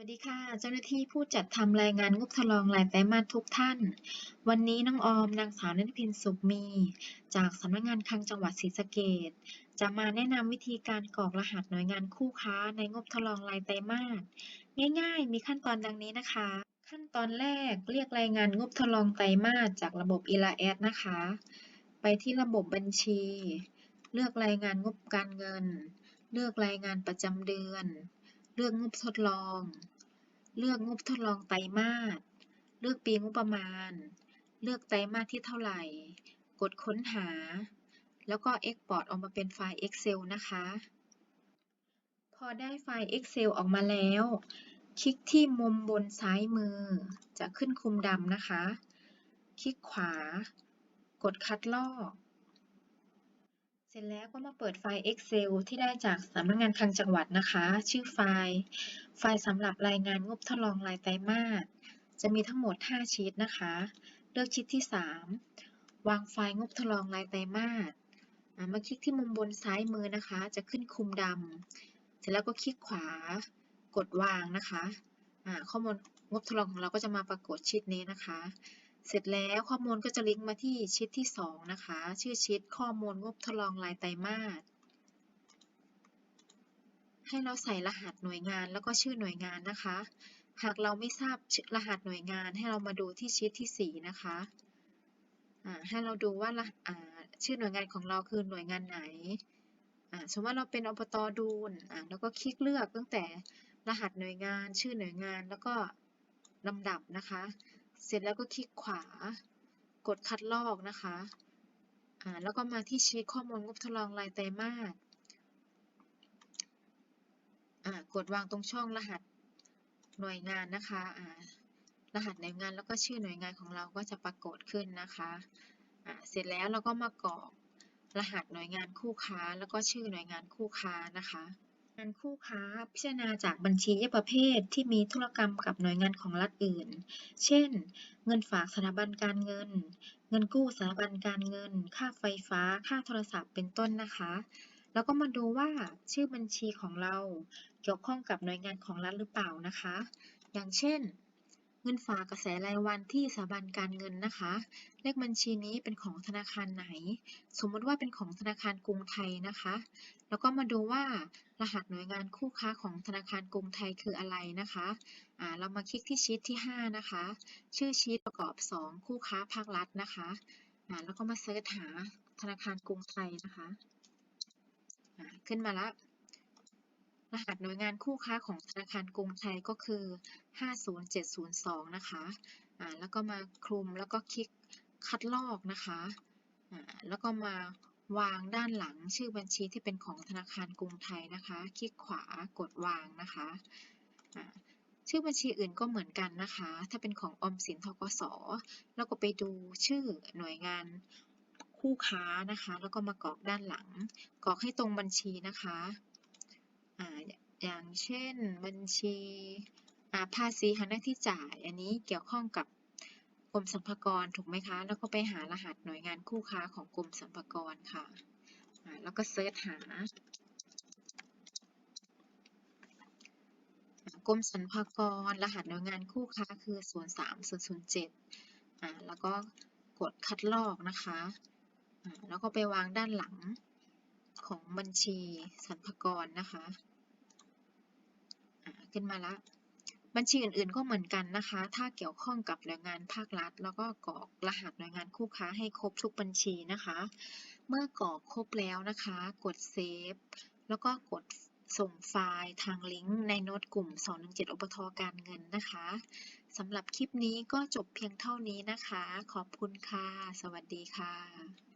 วัสดีค่ะ เจ้าหน้าที่ผู้จัดทำรายงานงบทดลองรายไตรมาสทุกท่าน วันนี้น้องออมนางสาวนันทพินสุขมี จากสำนักงานคลังจังหวัดศรีสะเกษจะมาแนะนำวิธีการกรอกรหัสหน่วยงานคู่ค้าในงบทดลองรายไตรมาสง่ายๆ มีขั้นตอนดังนี้นะคะ ขั้นตอนแรกเรียกรายงานงบทดลองไตรมาสจากระบบ e l a s นะคะ ไปที่ระบบบัญชี เลือกรายงานงบการเงิน เลือกรายงานประจำเดือน เลือกงบทดลอง เลือกงบทดลองไตรมาส เลือกปีงบประมาณ เลือกไตรมาสที่เท่าไหร่ กดค้นหา แล้วก็ Export ออกมาเป็นไฟล์ Excel นะคะ พอได้ไฟล์ Excel ออกมาแล้ว คลิกที่มุมบนซ้ายมือ จะขึ้นคุมดำนะคะ คลิกขวา กดคัดลอก เสร็จแล้วก็มาเปิดไฟล์ Excel ที่ได้จากสำนักงานคลังจังหวัดนะคะ ชื่อไฟล์ ไฟล์สำหรับรายงานงบทดลองรายไตรมาส จะมีทั้งหมด 5 ชีตนะคะ เลือกชีตที่ 3 วางไฟล์งบทดลองรายไตรมาสมาคลิกที่มุมบนซ้ายมือนะคะ จะขึ้นคุมดำ เสร็จแล้วก็คลิกขวากดวางนะคะข้อมูลงบทดลองของเราก็จะมาปรากฏชีตนี้นะคะ เสร็จแล้วข้อมูลก็จะลิงก์มาที่ชีตที่ 2 นะคะ ชื่อชีตข้อมูลงบทดลองรายไตรมาสให้เราใส่รหัสหน่วยงานแล้วก็ชื่อหน่วยงานนะคะ หากเราไม่ทราบรหัสหน่วยงานให้เรามาดูที่ชีตที่ 4 นะคะให้เราดูว่ารหัสชื่อหน่วยงานของเราคือหน่วยงานไหนสมมติว่าเราเป็นอบตดูนแล้วก็คลิกเลือกตั้งแต่รหัสหน่วยงาน ชื่อหน่วยงานแล้วก็ลำดับนะคะ เสร็จแล้วก็คลิกขวากดคัดลอกนะคะอ่าแล้วก็มาที่ชีตข้อมูลงบทดลองรายไตรมาสอ่ากดวางตรงช่องรหัสหน่วยงานนะคะอ่ารหัสหน่วยงานแล้วก็ชื่อหน่วยงานของเราก็จะปรากฏขึ้นนะคะอ่าเสร็จแล้วเราก็มากรอกรหัสหน่วยงานคู่ค้า แล้วก็ชื่อหน่วยงานคู่ค้านะคะ การคู่ค้าพิจารณาจากบัญชีแยกประเภทที่มีธุรกรรมกับหน่วยงานของรัฐอื่น เช่น เงินฝากสถาบันการเงิน เงินกู้สถาบันการเงิน ค่าไฟฟ้า ค่าโทรศัพท์ เป็นต้นนะคะ แล้วก็มาดูว่าชื่อบัญชีของเราเกี่ยวข้องกับหน่วยงานของรัฐหรือเปล่านะคะ อย่างเช่น เงินฝากกระแสรายวันที่สถาบันการเงินนะคะ เลขบัญชีนี้เป็นของธนาคารไหน สมมติว่าเป็นของธนาคารกรุงไทยนะคะ แล้วก็มาดูว่ารหัสหน่วยงานคู่ค้าของธนาคารกรุงไทยคืออะไรนะคะอ่าเรามาคลิกที่ชีตที่ 5 นะคะ ชื่อชีตประกอบ 2 คู่ค้าภาครัฐนะคะอ่าแล้วก็มาเสิร์ชหาธนาคารกรุงไทยนะคะอ่าขึ้นมาแล้ว รหัสหน่วยงานคู่ค้าของธนาคารกรุงไทยก็คือ 50702 นะคะอ่าแล้วก็มาคลุมแล้วก็คลิกคัดลอกนะคะอ่าแล้วก็มาวางด้านหลังชื่อบัญชีที่เป็นของธนาคารกรุงไทยนะคะ คลิกขวากดวางนะคะอ่าชื่อบัญชีอื่นก็เหมือนกันนะคะ ถ้าเป็นของออมสินทกสแล้วก็ไปดูชื่อหน่วยงานคู่ค้านะคะ แล้วก็มากรอกด้านหลัง กรอกให้ตรงบัญชีนะคะ อย่างเช่นบัญชีภาษีหักหน้าที่จ่าย อันนี้เกี่ยวข้องกับกรมสรรพากรถูกไหมคะ แล้วก็ไปหารหัสหน่วยงานคู่ค้าของกรมสรรพากรค่ะ แล้วก็เซิร์ชหากรมสรรพากร รหัสหน่วยงานคู่ค้าคือ 03007อ่าแล้วก็กดคัดลอกนะคะอ่าแล้วก็ไปวางด้านหลังของบัญชีสรรพากรนะคะ ขึ้นมาละ บัญชีอื่นๆก็เหมือนกันนะคะ ถ้าเกี่ยวข้องกับหน่วยงานภาครัฐ แล้วก็กรอกรหัสหน่วยงานคู่ค้าให้ครบทุกบัญชีนะคะ เมื่อกรอกครบแล้วนะคะ กดเซฟแล้วก็กดส่งไฟล์ทางลิงก์ในโน้ตกลุ่ม 217 อบทการเงินนะคะสำหรับคลิปนี้ก็จบเพียงเท่านี้นะคะ ขอบคุณค่ะ สวัสดีค่ะ